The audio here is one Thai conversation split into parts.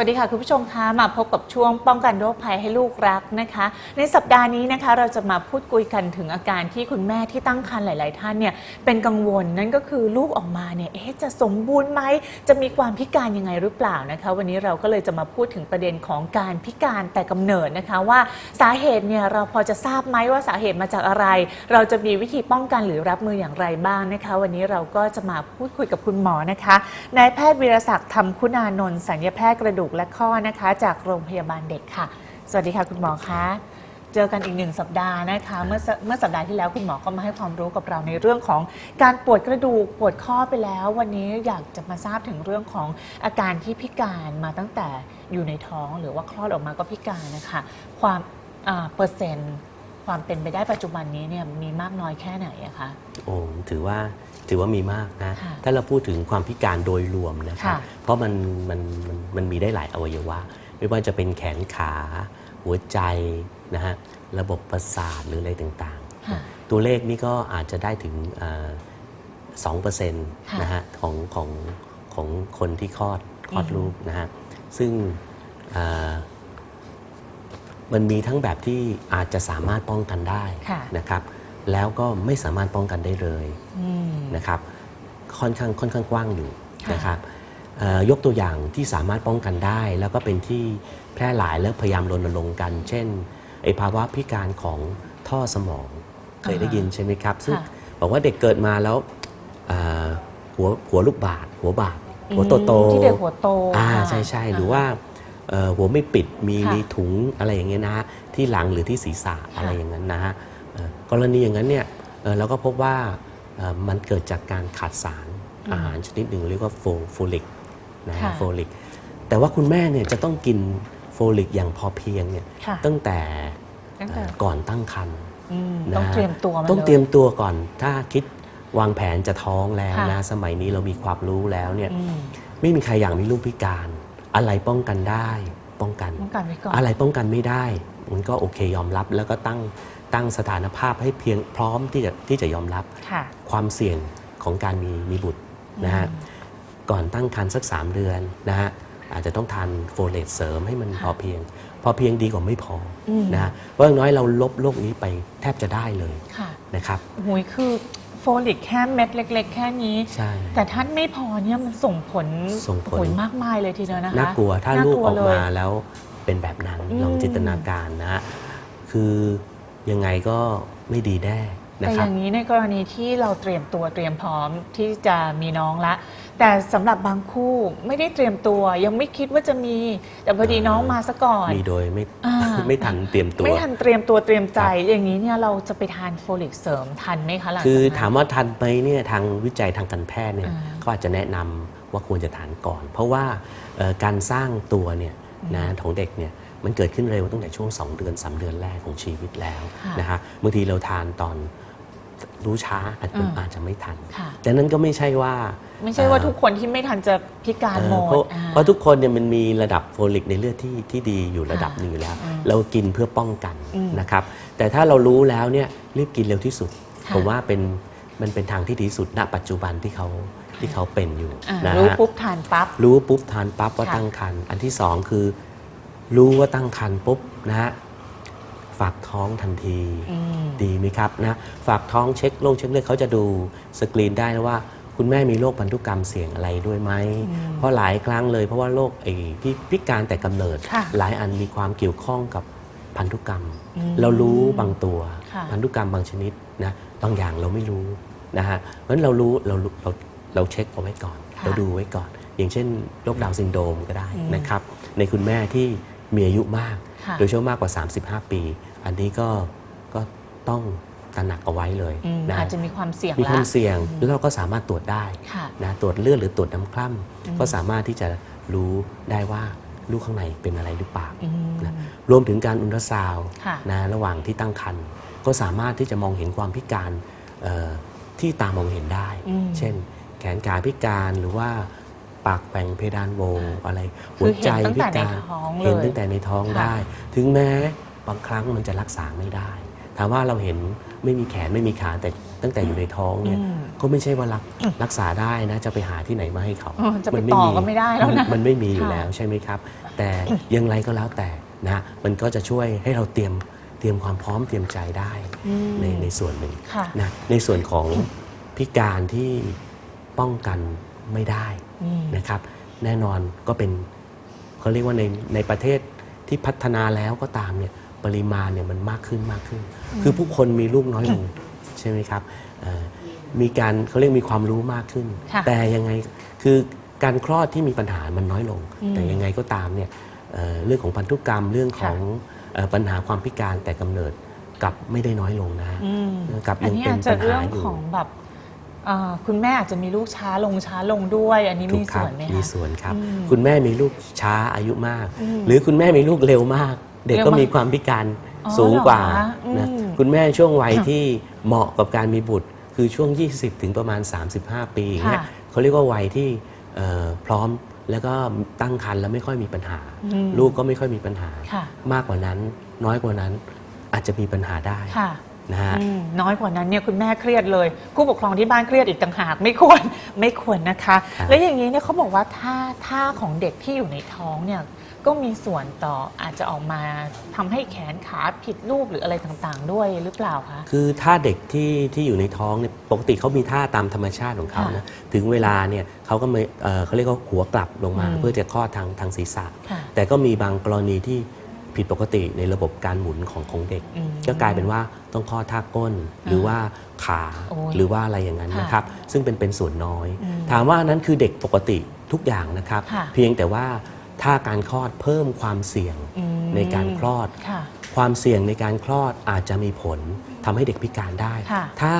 สวัสดีค่ะคุณผู้ชมคะมาพบกับช่วงป้องกันโรคภัยให้ลูกรักนะคะ ในสัปดาห์นี้นะคะเราจะมาพูดคุยกันถึงอาการที่คุณแม่ที่ตั้งครรภ์หลาย ๆ ท่านเนี่ยเป็นกังวลนั่นก็คือลูกออกมาเนี่ยเอ๊ะจะสมบูรณ์ไหมจะมีความพิการยังไงหรือเปล่านะคะ วันนี้เราก็เลยจะมาพูดถึงประเด็นของการพิการแต่กำเนิดนะคะว่าสาเหตุเนี่ยเราพอจะทราบไหมว่าสาเหตุมาจากอะไร เราจะมีวิธีป้องกันหรือรับมืออย่างไรบ้างนะคะ วันนี้เราก็จะมาพูดคุยกับคุณหมอนะคะนายแพทย์วีรศักดิ์ธรรมคุณานนท์สัญญแพทย์กระดูกและข้อนะคะ จากโรงพยาบาลเด็กค่ะ สวัสดีค่ะคุณหมอคะเจอกันอีกหนึ่งสัปดาห์นะคะเมื่อเมื่อสัปดาห์ที่แล้วคุณหมอก็มาให้ความรู้กับเราในเรื่องของการปวดกระดูกปวดข้อไปแล้ว วันนี้อยากจะมาทราบถึงเรื่องของอาการที่พิการมาตั้งแต่อยู่ในท้อง หรือว่าคลอดออกมาก็พิการนะคะความเปอร์เซ็นต์ ความเป็นไปได้ปัจจุบันนี้เนี่ยมีมากน้อยแค่ไหนอะคะ โอ้ถือว่าถือว่ามีมากนะ ค่ะถ้าเราพูดถึงความพิการโดยรวมนะครับ ค่ะ เพราะมันมันมันมันมีได้หลายอวัยวะ ไม่ว่าจะเป็นแขนขา หัวใจนะฮะระบบประสาทหรืออะไรต่างค่ะๆตัวเลขนี่ก็อาจจะได้ถึงสองเปอร์เซ็นต์ค่ะนะฮะของของของคนที่คลอดคลอดอืม ลูกนะฮะ ซึ่งอ่า มันมีทั้งแบบที่อาจจะสามารถป้องกันได้ค่ะนะครับแล้วก็ไม่สามารถป้องกันได้เลยอืมนะครับค่อนข้างค่อนข้างกว้างอยู่ค่ะนะครับเอ่อยกตัวอย่างที่สามารถป้องกันได้ แล้วก็เป็นที่แพร่หลายและพยายามรณรงค์กัน เช่นไอภาวะพิการของท่อสมองเคยได้ยินใช่ไหมครับ ซึ่งค่ะบอกว่าเด็กเกิดมาแล้วอ่าหัวหัวลูกบาศก์หัวบาดหัวโตโตที่เด็กหัวโตอ่าค่ะใช่ใช่หรือว่าเอ่อ หัวไม่ปิดมีค่ะ มีถุงอะไรอย่างเงี้ยนะฮะที่หลังหรือที่ศีรษะอะไรอย่างนั้นนะฮะเอ่อกรณีอย่างนั้นเนี่ยเอ่อเราก็พบว่าเอ่อมันเกิดจากการขาดสารอืมอาหารชนิดหนึ่งเรียกว่าโฟโฟลิกนะค่ะฮะโฟลิกแต่ว่าคุณแม่เนี่ยจะต้องกินโฟลิกอย่างพอเพียงเนี่ยค่ะตั้งแต่ตั้งแต่เอ่อก่อนตั้งครรภ์ อืมนะต้องเตรียมตัวมาต้องลเตรียมตัวก่อน ถ้าคิดวางแผนจะท้องแล้วค่ะ นะ สมัยนี้เรามีความรู้แล้วเนี่ย อืม ไม่มีใครอยากมีลูกพิการ อะไรป้องกันได้ป้องกันป้องกันไว้ก่อน อะไรป้องกันไม่ได้ มันก็โอเคยอมรับ แล้วก็ตั้งตั้งสถานภาพให้เพียงพร้อมที่จะที่จะยอมรับ ค่ะ ความเสี่ยงของการมีมีบุตรนะฮะอืมก่อนตั้งครรภ์สัก 3 เดือนนะฮะอาจจะต้องทานโฟเลตเสริมให้มันค่ะพอเพียง พอเพียงดีกว่าไม่พออมนะฮะเพราะอย่างน้อยเราลบโรคนี้ไปแทบจะได้เลยค่ะนะครับหุยคือ โฟลิกแค่เม็ดเล็ก ๆ แค่นี้ ใช่ แต่ท่านไม่พอเนี่ยมันส่งผลส่งผลโอ้ยมากมายเลยทีเดียวนะคะน่ากลัวถ้าลูกออกน่มาเลยแล้วเป็นแบบนั้นอืมลองจินตนาการนะฮะคือยังไงก็ไม่ดีแน่นะแต่คอรับ ย่างนี้ในกรณีที่เราเตรียมตัวเตรียมพร้อมที่จะมีน้องละ แต่สำหรับบางคู่ไม่ได้เตรียมตัว ยังไม่คิดว่าจะมี แต่พอดีน้องมาซะก่อน มีโดยไม่อ่า ไม่ทันเตรียมตัว ไม่ทันเตรียมตัวเตรียมใจครับอย่างนี้เนี่ยเราจะไปทานโฟลิกเสริมทันไหมคะหลังจากคือนั้น ถามว่าทันไหมเนี่ยทางวิจัยทางการแพทย์เนี่ยอ่าก็อาจจะแนะนำว่าควรจะทานก่อน เพราะว่าเอ่อการสร้างตัวเนี่ยนะของเด็กเนี่ยมันเกิดขึ้นเร็วตั้งแต่ช่วง 2 เดือน 3 เดือนแรกของชีวิตแล้วค่ะ นะฮะบางทีเราทานตอน รู้ช้าอาจจะอ่าอาจจะไม่ทันค่ะแต่นั้นก็ไม่ใช่ว่า ไม่ใช่ว่าเอ่อทุกคนที่ไม่ทันจะพิการเอ่อหมดเพราะอ่าเพราะทุกคนเนี่ยมันมีระดับโฟลิกในเลือดที่ที่ดีอยู่ระดับค่ะหนึ่งอยู่แล้วอืมเรากินเพื่อป้องกันอืมนะครับ แต่ถ้าเรารู้แล้วเนี่ยรีบกินเร็วที่สุดค่ะผมว่าเป็นมันเป็นทางที่ดีที่สุดณปัจจุบันที่เขาที่เขาเป็นอยู่อ่านะรู้ฮะปุ๊บทานปั๊บรู้ปุ๊บทานปั๊บว่าค่ะตั้งครรภ์อันที่สองคือ รู้ว่าตั้งครรภ์ปุ๊บนะฮะ ฝากท้องทันทีอืมดีไหมครับนะฝากท้องเช็คโรคเช็คเลือดเขาจะดูสกรีนได้นะว่าคุณแม่มีโรคพันธุกรรมเสี่ยงอะไรด้วยไหมอืมเพราะหลายครั้งเลยเพราะว่าโรคไอ้พิพิการแต่กำเนิดค่ะหลายอันมีความเกี่ยวข้องกับพันธุกรรมอืมเรารู้บางตัวค่ะพันธุกรรมบางชนิดนะบางอย่างเราไม่รู้นะฮะเพราะฉะนั้นเรารู้เรารู้เราเราเช็คเอาไว้ก่อนค่ะเราดูไว้ก่อน อย่างเช่นโรคดาวน์ซินโดรมก็ได้อืมนะครับ ในคุณแม่ที่ มีอายุมากค่ะโดยเฉพาะมากกว่า 35 ปี อันนี้ก็ก็ต้องตระหนักเอาไว้เลยอืมนะอาจจะมีความเสี่ยงมีละความเสี่ยงแล้วเราก็สามารถตรวจได้ค่ะนะตรวจเลือดหรือตรวจน้ำคร่อืมำก็สามารถที่จะรู้ได้ว่าลูกข้างในเป็นอะไรหรือเปล่าอืมนะรวมถึงการอุลตราซาวด์ค่ะนะระหว่างที่ตั้งครรภ์ก็สามารถที่จะมองเห็นความพิการเอ่อที่ตามองเห็นได้อืมเช่น แขนขาพิการหรือว่า ปากแหว่งเพดานโหวอะไรคือหัวใจเห็นตั้งพิแต่ในการท้องเลยเห็นตั้งแต่ในท้องค่ะได้ ถึงแม้บางครั้งมันจะรักษาไม่ได้ทถามว่าเราเห็นไม่มีแขนไม่มีขาแต่ตั้งแต่อยู่ในท้องเนี่ยอืมก็ไม่ใช่ว่ารักรักษาได้นะจะไปหาที่ไหนมาให้เขาเออจะไปต่อก็ไม่ได้แล้วนะมัมันไม่มีอยู่ค่ะแล้วใช่ไหมครับ แต่อยังไรก็แล้วแต่นะมันก็จะช่วยให้เราเตรียมเตรียมความพร้อมเตรียมใจได้อืมในในส่วนหนึ่งค่ะนะในส่วนของพิการที่ป้องกัน ไม่ได้อืมนะครับ แน่นอนก็เป็นเขาเรียกว่าในในประเทศที่พัฒนาแล้วก็ตามเนี่ยปริมาณเนี่ยมันมากขึ้นมากขึ้น คือผู้คนมีลูกน้อยลงใช่ไหมครับเอ่อมีการเขาเรียกมีความรู้มากขึ้นค่ะแต่ยังไงคือการคลอดที่มีปัญหามันน้อยลงอืมแต่ยังไงก็ตามเนี่ยเอ่อเรื่องของพันธุกรรมเรื่องของเอ่อปัญหาความพิการแต่กำเนิดกลับไม่ได้น้อยลงนะอืมกับอันยังนี้เป็นอาจจะปัญเรื่หาองอยู่ของแบบเอ่อคุณแม่อาจจะมีลูกช้าลงช้าลงด้วย อันนี้ถูมีกครัส่บวนไหมมีคะ ส่วนครับอืมคุณแม่มีลูกช้าอายุมาก อืมหรือคุณแม่มีลูกเร็วมาก เด็กเร็วก็มากมีความพิการอ๋อสูงกว่าเหรอคะอืมนะคุณแม่ช่วงวัยที่เหมาะกับการมีบุตร คือช่วง 20 ถึงประมาณ 35 ปีอย่างเงี้ยค่ะเขาเรียกว่าวัยที่เอ่อพร้อมแล้วก็ตั้งครรภ์แล้วไม่ค่อยมีปัญหา อืมลูกก็ไม่ค่อยมีปัญหา ค่ะ มากกว่านั้นน้อยกว่านั้นอาจจะมีปัญหาได้ ค่ะ นะฮะ อืมน้อยกว่านั้นเนี่ยคุณแม่เครียดเลย ผู้ปกครองที่บ้านเครียดอีกต่างหากไม่ควร ไม่ควรนะคะ ครับ แล้วอย่างนี้เนี่ยเขาบอกว่าท่าท่าของเด็กที่อยู่ในท้องเนี่ยก็มีส่วนต่ออาจจะออกมาทำให้แขนขาผิดรูปหรืออะไรต่างๆ ด้วยหรือเปล่าคะ คือถ้าเด็กที่ที่อยู่ในท้องเนี่ยปกติเขามีท่าตามธรรมชาติของเขานะถึงเวลาเนี่ยเขาก็ไม่เอ่อเขาเรียกว่าหัวกลับลงมา อืม เพื่อจะคลอดทางทางศีรษะ ค่ะ แต่ก็มีบางกรณีที่ ผิดปกติในระบบการหมุนของของเด็กอืมก็กลายเป็นว่าต้องคลอดท่าก้นหรือว่าขาโอ้ยหรือว่าอะไรอย่างนั้นค่ะนะครับ ซึ่งเป็นเป็นส่วนน้อยอืมถามว่านั้นคือเด็กปกติทุกอย่างนะครับค่ะเพียงแต่ว่าถ้าการคลอดเพิ่มความเสี่ยงอืมในการคลอดค่ะความเสี่ยงในการคลอดอาจจะมีผลทำให้เด็กพิการได้ค่ะถ้า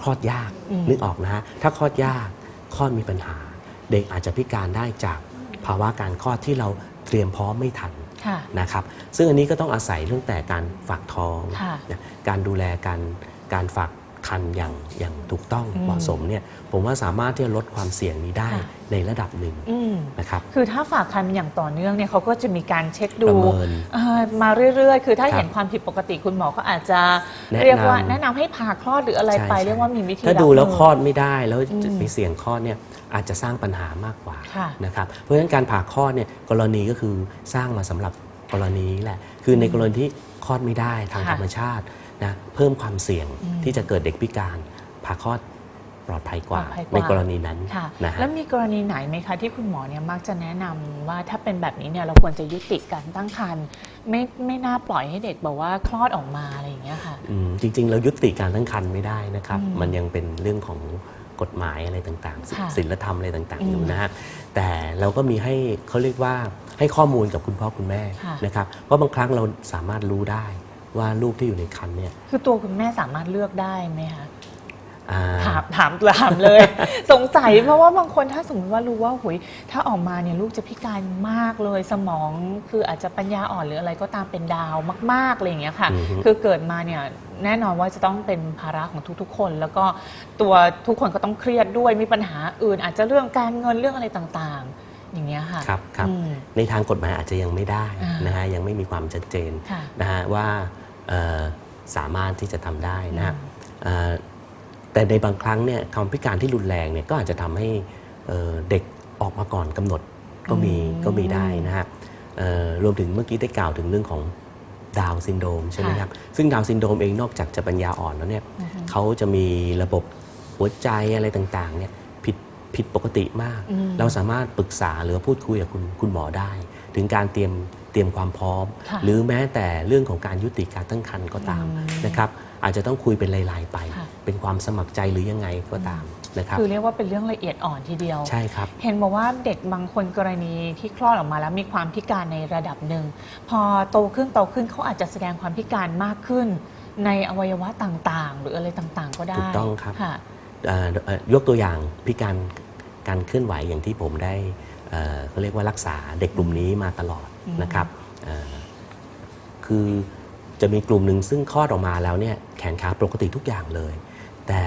คลอดยากอืมนึกออกนะฮะถ้าคลอดยากคลอดมีปัญหา เด็กอาจจะพิการได้จากภาวะการคลอดที่เราเตรียมพร้อมไม่ทันค่ะ นะครับซึ่งอันนี้ก็ต้องอาศัยเรื่องแต่การฝากท้องค่ะนะการดูแลการการฝาก คันอย่างอย่างถูกต้องอืมเหมาะสมเนี่ยผมว่าสามารถที่จะลดความเสี่ยงนี้ได้ค่ะในระดับหนึ่งอืมนะครับคือถ้าฝากคันอย่างต่อเนื่องเนี่ยเขาก็จะมีการเช็คดูประเมินเอ่อมาเรื่อยๆ คือถ้าครับเห็นความผิดปกติคุณหมอก็อาจจะแนะนำเรียกว่าแนะนำให้ผ่าคลอดหรืออะไรไปใช่เรียกว่ามีวิธีถ้าดูรับแล้วมืคลอดไม่ได้แล้วอืมจะมีเสี่ยงคลอดเนี่ยอาจจะสร้างปัญหามากกว่าค่ะนะครับเพราะฉะนั้นการผ่าคลอดเนี่ยกรณีก็คือสร้างมาสำหรับกรณีนี้แหละ คือในกรณีที่คลอดไม่ได้ทางค่ะธรรมชาติ นะเพิ่มความเสี่ยงอืมที่จะเกิดเด็กพิการผ่าคลอดปลอดภัยกว่าปลอดภัยกว่าในกรณีนั้นค่ะนะฮะแล้วมีกรณีไหนไหมคะที่คุณหมอเนี่ยมักจะแนะนำว่าถ้าเป็นแบบนี้เนี่ยเราควรจะยุติการตั้งครรภ์ไม่ไม่น่าปล่อยให้เด็กแบบว่าคลอดออกมาอะไรอย่างเงี้ยค่ะอืมจริง ๆ เรายุติการตั้งครรภ์ไม่ได้นะครับอืมมันยังเป็นเรื่องของกฎหมายอะไรต่างๆศิค่ะศีลธรรมอะไรต่างอืๆมอยู่นะฮะแต่เราก็มีให้เขาเรียกว่าให้ข้อมูลกับคุณพ่อคุณแม่ค่ะนะครับเพราะบางครั้งเราสามารถรู้ได้ ว่าลูกที่อยู่ในครรภ์เนี่ยคือตัวคุณแม่สามารถเลือกได้ไหมคะอ่า ถามถามถามเลย สงสัยเพราะว่าบางคนถ้าสมมติว่ารู้ว่าหุยถ้าออกมาเนี่ยลูกจะพิการมากเลยสมองคืออาจจะปัญญาอ่อนหรืออะไรก็ตามเป็นดาวมากๆอะไรอย่างเงี้ยค่ะ อือฮึ คือเกิดมาเนี่ยแน่นอนว่าจะต้องเป็นภาระของทุกๆ คน แล้วก็ตัวทุกคนก็ต้องเครียดด้วยมีปัญหาอื่น อาจจะเรื่องการเงินเรื่องอะไรต่างๆ อย่างเงี้ยค่ะครับครับ อืม ในทางกฎหมายอาจจะยังไม่ได้อ่าน นะฮะยังไม่มีความชัดเจนค่ะ นะฮะว่าเอ่อ สามารถที่จะทำได้นะฮะอืมเอ่อแต่ในบางครั้งเนี่ยความพิการที่รุนแรงเนี่ยก็อาจจะทำให้เอ่อเด็กออกมาก่อนกำหนดก็มีอืมก็มีได้นะฮะเอ่อรวมถึงเมื่อกี้ได้กล่าวถึงเรื่องของดาวน์ซินโดรมใช่ไหมค่ะครับ ซึ่งดาวน์ซินโดรมเองนอกจากจะปัญญาอ่อนแล้วเนี่ยอือฮึเขาจะมีระบบหัวใจอะไรต่างๆเนี่ยผิดผิดปกติมากอืมเราสามารถปรึกษาหรือพูดคุยกับคุณคุณหมอได้ ถึงการเตรียมเตรียมความพร้อม ค่ะหรือแม้แต่เรื่องของการยุติการตั้งครรภ์ก็ตามอืมนะครับ อาจจะต้องคุยเป็นรายๆไป ค่ะ เป็นความสมัครใจหรือยังไงก็ตามนะครับ คือเรียกว่าเป็นเรื่องละเอียดอ่อนทีเดียว ใช่ครับ เห็นบอกว่าเด็กบางคนกรณีที่คลอดออกมาแล้วมีความพิการในระดับหนึ่ง พอโตขึ้นโตขึ้นเขาอาจจะแสดงความพิการมากขึ้น ในอวัยวะต่างๆ หรืออะไรต่างๆ ก็ได้ถูกต้องครับ ค่ะ เอ่อเอ่อยกตัวอย่างพิการการเคลื่อนไหวอย่างที่ผมได้ เอ่อเขาเรียกว่ารักษาเด็กกลุ่มนี้มาตลอดอืมนะครับเอ่อคือจะมีกลุ่มหนึ่งซึ่งคลอดออกมาแล้วเนี่ยแขนขาปกติทุกอย่างเลย แต่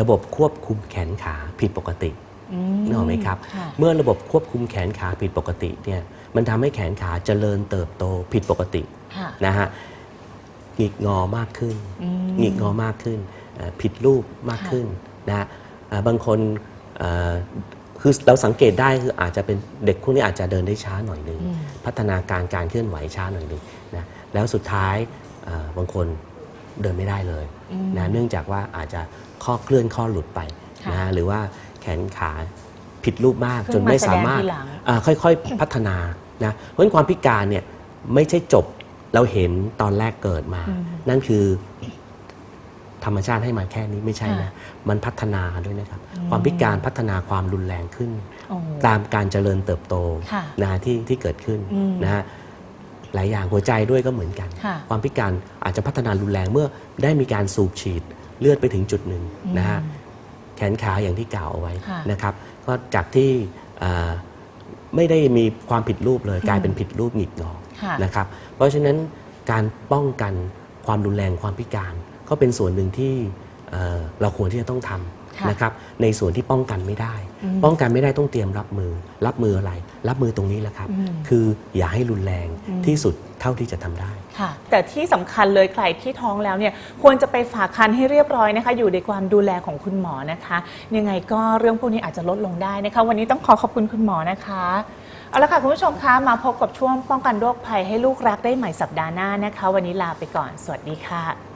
ระบบควบคุมแขนขาผิดปกติอืนึกออกไหมครับค่ะเมื่อระบบควบคุมแขนขาผิดปกติเนี่ยมันทำให้แขนขาเจริญเติบโตผิดปกติค่ะนะฮะหงิกงอมากขึ้นอืมหงิกงอมากขึ้นเอ่อผิดรูปมากค่ะขึ้นนะฮะเอ่อบางคนเอ่อ คือเราสังเกตได้คืออาจจะเป็นเด็กพวกนี้อาจจะเดินได้ช้าหน่อยหนึงอืมพัฒนาการการเคลื่อนไหวช้าหน่อยหนึงนะแล้วสุดท้ายเอ่อบางคนเดินไม่ได้เลยอืมนะเนื่องจากว่าอาจจะข้อเคลื่อนข้อหลุดไปค่ะนะฮะหรือว่าแขนขาผิดรูปมากเพิ่งจนไม่สามารถมาแสดงทีหลังอ่าค่อยๆพัฒนานะเพราะฉะนั้นความพิการเนี่ยไม่ใช่จบเราเห็นตอนแรกเกิดมาอืมนั่นคือ ธรรมชาติให้มาแค่นี้ไม่ใช่นะค่ะมันพัฒนาด้วยนะครับอืมความพิการพัฒนาความรุนแรงขึ้นโอ้ตามการเจริญเติบโตค่ะนะที่ที่เกิดขึ้นอืมนะฮะหลายอย่างหัวใจด้วยก็เหมือนกันค่ะความพิการอาจจะพัฒนารุนแรงเมื่อได้มีการสูบฉีดเลือดไปถึงจุดหนึ่งนะฮะแขนขาอย่างที่กล่าวเอาไว้ค่ะนะครับ ก็จากที่เอ่อไม่ได้มีความผิดรูปเลยอืมกลายเป็นผิดรูปหงิกงอค่ะนะครับ เพราะฉะนั้นการป้องกันความรุนแรงความพิการ ก็เป็นส่วนหนึ่งที่เอ่อเราควรที่จะต้องทค่ะำนะครับในส่วนที่ป้องกันไม่ได้อืมป้องกันไม่ได้ต้องเตรียมรับมือ รับมืออะไร รับมือตรงนี้แหละครับอืมคืออย่าให้รุนแรงอืมที่สุดเท่าที่จะทำได้ค่ะ แต่ที่สำคัญเลยใครที่ท้องแล้วเนี่ยควรจะไปฝากคันให้เรียบร้อยนะคะ อยู่ในความดูแลของคุณหมอนะคะ ยังไงก็เรื่องพวกนี้อาจจะลดลงได้นะคะ วันนี้ต้องขอขอบคุณคุณหมอนะคะเอาละค่ะคุณผู้ชมคะมาพบกับช่วงป้องกันโรคภัยให้ลูกรักได้ใหม่สัปดาห์หน้านะคะ วันนี้ลาไปก่อน สวัสดีค่ะ